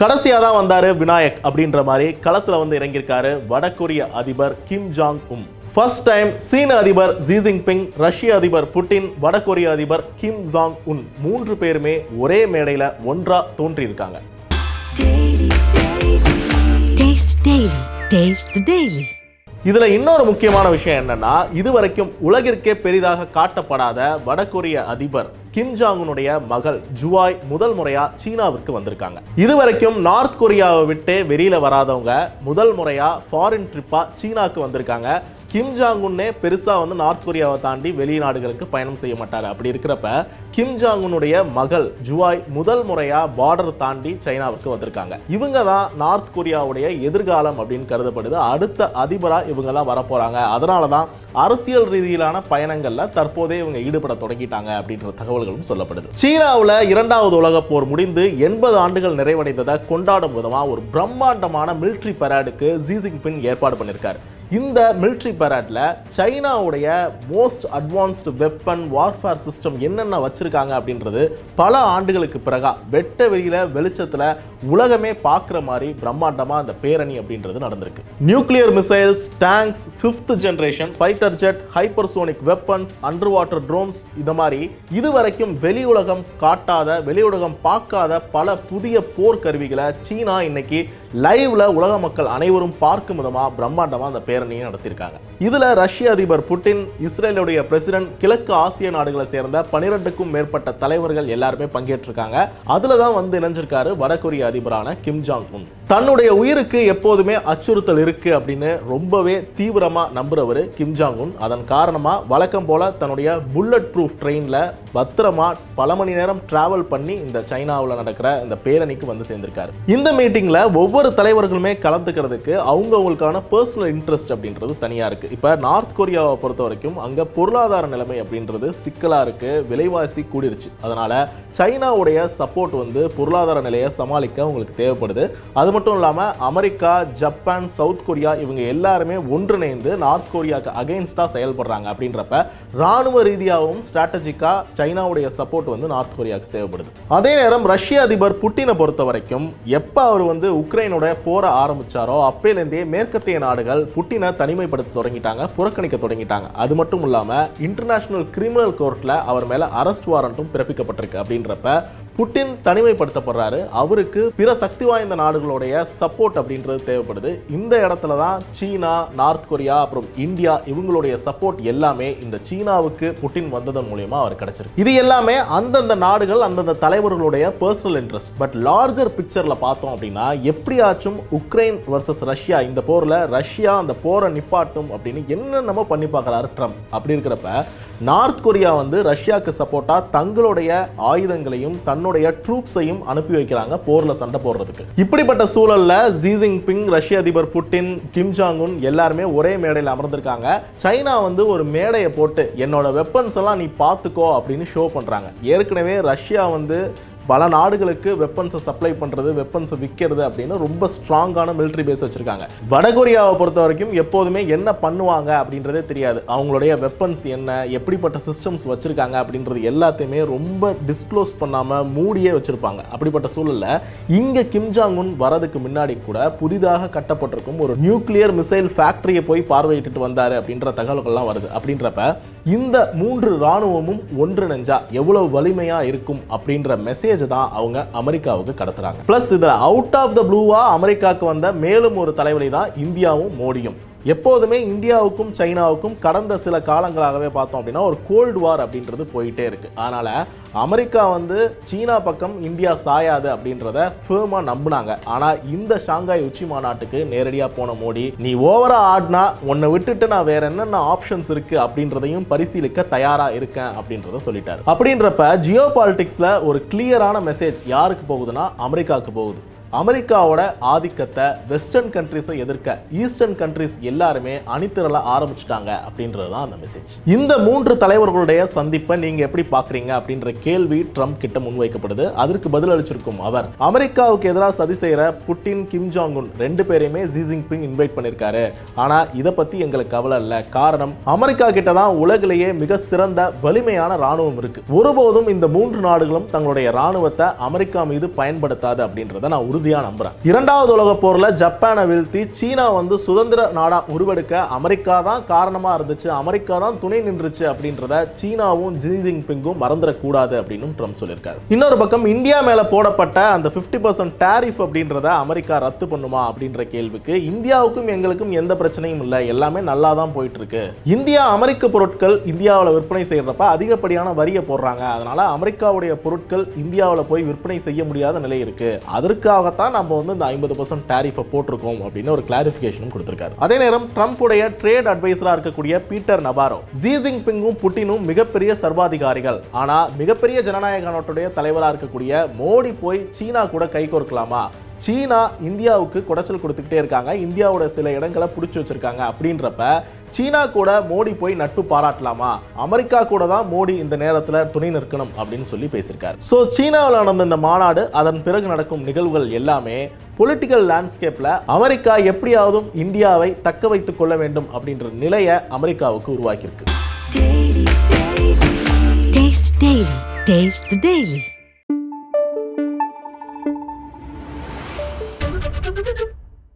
கடைசியாக தான் வந்தார் விநாயக் அப்படின்ற மாதிரி களத்தில் வந்து இறங்கியிருக்காரு வடகொரிய அதிபர் Kim Jong Un. First time சீன அதிபர் ஜி ஜின்பிங் ரஷ்ய அதிபர் புட்டின் வடகொரிய அதிபர் கிம் ஜாங் உன் மூன்று பேருமே ஒரே மேடையில் ஒன்றா தோன்றியிருக்காங்க. இதில் இன்னொரு முக்கியமான விஷயம் என்னன்னா இதுவரைக்கும் உலகிற்கே பெரிதாக காட்டப்படாத வடகொரிய அதிபர் கிம் ஜாங்குனுடைய மகள் ஜுவாய் முதல் முறையா சீனாவிற்கு வந்திருக்காங்க. இதுவரைக்கும் நார்த் கொரியாவை விட்டு வெளியில வராதவங்க முதல் முறையா ஃபாரின் ட்ரிப்பா சீனாக்கு வந்திருக்காங்க. கிம் ஜாங் உன்னே வந்து நார்த் கொரியாவை தாண்டி வெளிநாடுகளுக்கு பயணம் செய்ய மாட்டார். அப்படி இருக்கிறப்ப கிம் ஜாங் உன்னுடைய மகள் ஜுவாய் முதல் முறையாக பார்டர் தாண்டி சைனாவுக்கு வந்திருக்காங்க. இவங்க தான் நார்த் கொரியாவுடைய எதிர்காலம் அப்படின்னு கருதப்படுது. அடுத்த அதிபராக இவங்கெல்லாம் வரப்போகிறாங்க அதனால தான் அரசியல் ரீதியிலான பயணங்களில் தற்போதே இவங்க ஈடுபட தொடங்கிட்டாங்க அப்படின்ற தகவல்களும் சொல்லப்படுது. சீனாவில் இரண்டாவது உலக போர் முடிந்து எண்பது ஆண்டுகள் நிறைவடைந்ததை கொண்டாடும் விதமாக ஒரு பிரம்மாண்டமான மிலிட்ரி பரேடுக்கு ஜி ஜின்பிங் ஏற்பாடு பண்ணியிருக்காரு இந்த மிலிட்ரி பராட்டில் சைனாவுடைய most advanced weapon warfare system என்னென்ன வச்சுருக்காங்க அப்படின்றது பல ஆண்டுகளுக்கு பிறகா வெட்ட வெளியில் வெளிச்சத்தில் உலகமே பார்க்குற மாதிரி பிரம்மாண்டமாக அந்த பேரணி அப்படின்றது நடந்திருக்கு. Nuclear missiles tanks fifth generation fighter jet hypersonic weapons under water drones இந்த மாதிரி இதுவரைக்கும் வெளி உலகம் காட்டாத வெளி உலகம் பார்க்காத பல புதிய போர் கருவிகளை சீனா இன்னைக்கு லைவ்ல உலக மக்கள் அனைவரும் பார்க்கும் விதமாக பிரம்மாண்டமாக அந்த பேரணியை நடத்தியிருக்காங்க. இதுல ரஷ்ய அதிபர் புட்டின் இஸ்ரேலுடைய பிரசிடென்ட் கிழக்கு ஆசிய நாடுகளை சேர்ந்த பனிரெண்டுக்கும் மேற்பட்ட தலைவர்கள் எல்லாருமே பங்கேற்றிருக்காங்க. அதுல தான் வந்து இணைஞ்சிருக்காரு வடகொரிய அதிபரான கிம் ஜாங் உன். தன்னுடைய உயிருக்கு எப்போதுமே அச்சுறுத்தல் இருக்குது அப்படின்னு ரொம்பவே தீவிரமாக நம்புகிறவர் கிம் ஜாங் உன் அதன் காரணமாக வழக்கம் போல் தன்னுடைய புல்லட் ப்ரூஃப் ட்ரெயினில் பத்திரமா பல மணி நேரம் ட்ராவல் பண்ணி இந்த சைனாவில் நடக்கிற இந்த பேரணிக்கு வந்து சேர்ந்திருக்காரு. இந்த மீட்டிங்கில் ஒவ்வொரு தலைவர்களுமே கலந்துக்கிறதுக்கு அவங்கவுங்களுக்கான பர்சனல் இன்ட்ரெஸ்ட் அப்படின்றது தனியாக இருக்குது இப்போ நார்த் கொரியாவை பொறுத்த வரைக்கும் அங்கே பொருளாதார நிலைமை அப்படின்றது சிக்கலாக இருக்குது விலைவாசி கூடிருச்சு. அதனால் சைனாவுடைய சப்போர்ட் வந்து பொருளாதார நிலையை சமாளிக்க உங்களுக்கு தேவைப்படுது. அது மட்டும் இல்லாமல் அமெரிக்கா ஜப்பான் சவுத் கொரியா இவங்க எல்லாருமே ஒன்றிணைந்து நார்த் கொரியாவுக்கு அகெயின்ஸ்டாக செயல்படுறாங்க. அப்படின்றப்ப ராணுவ ரீதியாகவும் ஸ்ட்ராட்டஜிக்காக சைனாவுடைய சப்போர்ட் வந்து நார்த் கொரியாவுக்கு தேவைப்படுது. அதே நேரம் ரஷ்ய அதிபர் புட்டினை பொறுத்த வரைக்கும் எப்போ அவர் வந்து உக்ரைனோட போரை ஆரம்பிச்சாரோ அப்பையிலேருந்தே மேற்கத்திய நாடுகள் புட்டினை தனிமைப்படுத்த தொடங்கிட்டாங்க புறக்கணிக்க தொடங்கிட்டாங்க. அது மட்டும் இல்லாமல் இன்டர்நேஷனல் கிரிமினல் கோர்ட்டில் அவர் மேலே அரெஸ்ட் வாரண்ட்டும் பிறப்பிக்கப்பட்டிருக்கு. அப்படின்றப்ப புட்டின் தனிமைப்படுத்தப்படுறாரு. அவருக்கு பிற சக்தி வாய்ந்த நாடுகளுடைய சப்போர்ட் அப்படின்றது தேவைப்படுது. இந்த இடத்துல தான் சீனா நார்த் கொரியா அப்புறம் இந்தியா இவங்களுடைய சப்போர்ட் எல்லாமே இந்த சீனாவுக்கு புட்டின் வந்ததன் மூலியமா அவர் கிடைச்சிருக்கு. இது எல்லாமே அந்தந்த நாடுகள் அந்தந்த தலைவர்களுடைய பர்சனல் இன்ட்ரெஸ்ட் பட் லார்ஜர் பிக்சர்ல பார்த்தோம் அப்படின்னா எப்படியாச்சும் உக்ரைன் வர்சஸ் ரஷ்யா இந்த போர்ல ரஷ்யா அந்த போரை நிப்பாட்டும் அப்படின்னு என்னென்னமோ பண்ணி பார்க்கறாரு ட்ரம்ப். அப்படி இருக்கிறப்ப நார்த் கொரியா வந்து ரஷ்யாவுக்கு சப்போர்ட்டா தங்களுடைய ஆயுதங்களையும் தன்னுடைய ட்ரூப்ஸையும் அனுப்பி வைக்கிறாங்க போர்ல சண்டை போடுறதுக்கு. இப்படிப்பட்ட சூழல்ல ஜி பிங் ரஷ்ய அதிபர் புட்டின் கிம் ஜாங் உன் எல்லாருமே ஒரே மேடையில் அமர்ந்திருக்காங்க. சைனா வந்து ஒரு மேடையை போட்டு என்னோட வெப்பன்ஸ் எல்லாம் நீ பார்த்துக்கோ அப்படின்னு ஷோ பண்றாங்க. ஏற்கனவே ரஷ்யா வந்து பல நாடுகளுக்கு வெப்பன்ஸை சப்ளை பண்ணுறது வெப்பன்ஸை விற்கிறது அப்படின்னு ரொம்ப ஸ்ட்ராங்கான மிலிட்ரி பேஸ் வச்சுருக்காங்க. வடகொரியாவை பொறுத்த வரைக்கும் எப்போதுமே என்ன பண்ணுவாங்க அப்படின்றதே தெரியாது. அவங்களுடைய வெப்பன்ஸ் என்ன எப்படிப்பட்ட சிஸ்டம்ஸ் வச்சுருக்காங்க அப்படின்றது எல்லாத்தையுமே ரொம்ப டிஸ்க்ளோஸ் பண்ணாமல் மூடியே வச்சுருப்பாங்க. அப்படிப்பட்ட சூழலில் இங்கே கிம்ஜாங்குன் உன் வரதுக்கு முன்னாடி கூட புதிதாக கட்டப்பட்டிருக்கும் ஒரு நியூக்ளியர் மிசைல் ஃபேக்ட்ரியை போய் பார்வையிட்டுட்டு வந்தார் அப்படின்ற தகவல்கள்லாம் வருது. அப்படின்றப்ப இந்த மூன்று இராணுவமும் ஒன்றிணைஞ்சா எவ்வளவு வலிமையா இருக்கும் அப்படின்ற மெசேஜ் தான் அவங்க அமெரிக்காவுக்கு கடத்துறாங்க. பிளஸ் இதுல அவுட் ஆஃப் த ப்ளூவா அமெரிக்காவுக்கு வந்த மேலும் ஒரு தலைவலி தான் இந்தியாவும் மோடியும். எப்போதுமே இந்தியாவுக்கும் சைனாவுக்கும் கடந்த சில காலங்களாகவே பார்த்தோம் அப்படின்னா ஒரு கோல்டு வார் அப்படின்றது போயிட்டே இருக்குது அதனால் அமெரிக்கா வந்து சீனா பக்கம் இந்தியா சாயாது அப்படின்றத ஃபேமாக நம்பினாங்க. ஆனால் இந்த ஷாங்காய் உச்சி மாநாட்டுக்கு நேரடியாக போன மோடி நீ ஓவராக ஆடினா உன்னை விட்டுட்டு நான் வேற என்னென்ன ஆப்ஷன்ஸ் இருக்குது அப்படின்றதையும் பரிசீலிக்க தயாராக இருக்கேன் அப்படின்றத சொல்லிட்டாரு. அப்படின்றப்ப ஜியோ பாலிட்டிக்ஸில் ஒரு கிளியரான மெசேஜ் யாருக்கு போகுதுன்னா அமெரிக்காவுக்கு போகுது. அமெரிக்காவோட ஆதிக்கத்தை வெஸ்டர்ன் கண்ட்ரிஸை எதிர்க்க ஈஸ்டர்ன் கண்ட்ரிஸ் எல்லாருமே அணிதிரள ஆரம்பிச்சிட்டாங்க அப்படின்றது தான் அந்த மெசேஜ் இந்த மூன்று தலைவர்களுடைய சந்திப்பை நீங்க எப்படி பார்க்குறீங்க அப்படின்ற கேள்வி ட்ரம்ப் கிட்ட முன்வைக்கப்படுது. அதற்கு பதில் அளிச்சிருக்கும் அவர் அமெரிக்காவுக்கு எதிராக சதி செய்யற புட்டின் கிம் ஜாங் உன் ரெண்டு பேரையுமே ஜி ஜிங்பிங் இன்வைட் பண்ணிருக்காரு. ஆனா இதை பத்தி எங்களுக்கு கவலை இல்லை. காரணம் அமெரிக்கா கிட்ட தான் உலகிலேயே மிக சிறந்த வலிமையான ராணுவம் இருக்கு. ஒருபோதும் இந்த மூன்று நாடுகளும் தங்களுடைய ராணுவத்தை அமெரிக்கா மீது பயன்படுத்தாது அப்படின்றத நான் உறுதியாக நம்புகிறேன் இரண்டாவது உலக போரில் ஜப்பானை வீழ்த்தி சீனா வந்து சுதந்திர நாடாக உருவெடுக்க அமெரிக்கா தான் காரணமாக இருந்துச்சு. அமெரிக்கா தான் துணை நின்றுச்சு அப்படின்றத சீனாவும் ஜி ஜின்பிங்கும் மறந்துடக்கூடாது அப்படின்னு ட்ரம்ப் சொல்லியிருக்காரு. இன்னொரு பக்கம் இந்தியா மேலே போடப்பட்ட அந்த 50% பர்சன்ட் டேரிஃப் அப்படின்றத அமெரிக்கா ரத்து பண்ணுமா அப்படின்ற கேள்விக்கு இந்தியாவுக்கும் எங்களுக்கும் எந்த பிரச்சனையும் இல்லை. எல்லாமே நல்லா தான் போயிட்டு இருக்கு இந்தியா அமெரிக்க பொருட்கள் இந்தியாவில் விற்பனை செய்யறப்ப அதிகப்படியான வரியை போடுறாங்க. அதனால அமெரிக்காவுடைய பொருட்கள் இந்தியாவில் போய் விற்பனை செய்ய முடியாத நிலை இருக்கு. அதற்காக அதற்காகத்தான் நம்ம வந்து இந்த ஐம்பது பர்சன்ட் டேரிஃபை போட்டிருக்கோம் அப்படின்னு ஒரு கிளாரிஃபிகேஷனும் கொடுத்திருக்காரு. அதே நேரம் ட்ரம்ப்புடைய ட்ரேட் அட்வைசராக இருக்கக்கூடிய பீட்டர் நபாரோ ஜி பிங்கும் புட்டினும் மிகப்பெரிய சர்வாதிகாரிகள். ஆனா மிகப்பெரிய ஜனநாயக நாட்டுடைய தலைவரா இருக்கக்கூடிய மோடி போய் சீனா கூட கை கோர்க்கலாமா? சீனா இந்தியாவுக்கு குடைச்சல் கொடுத்துக்கிட்டே இருக்காங்க. இந்தியாவோட சில இடங்களை பிடிச்சி வச்சிருக்காங்க. அப்படின்றப்ப சீனா கூட மோடி போய் நட்பு பாராட்டலாமா? அமெரிக்கா கூட தான் மோடி இந்த நேரத்தில் துணை நிற்கணும் அப்படின்னு சொல்லி பேசியிருக்காரு. ஸோ சீனாவில் நடந்த இந்த மாநாடு அதன் பிறகு நடக்கும் நிகழ்வுகள் எல்லாமே பொலிட்டிக்கல் லேண்ட்ஸ்கேப்பில் அமெரிக்கா எப்படியாவதும் இந்தியாவை தக்க வைத்துக் கொள்ள வேண்டும் அப்படின்ற நிலையை அமெரிக்காவுக்கு உருவாக்கியிருக்கு. Taste Daily. Taste the Daily.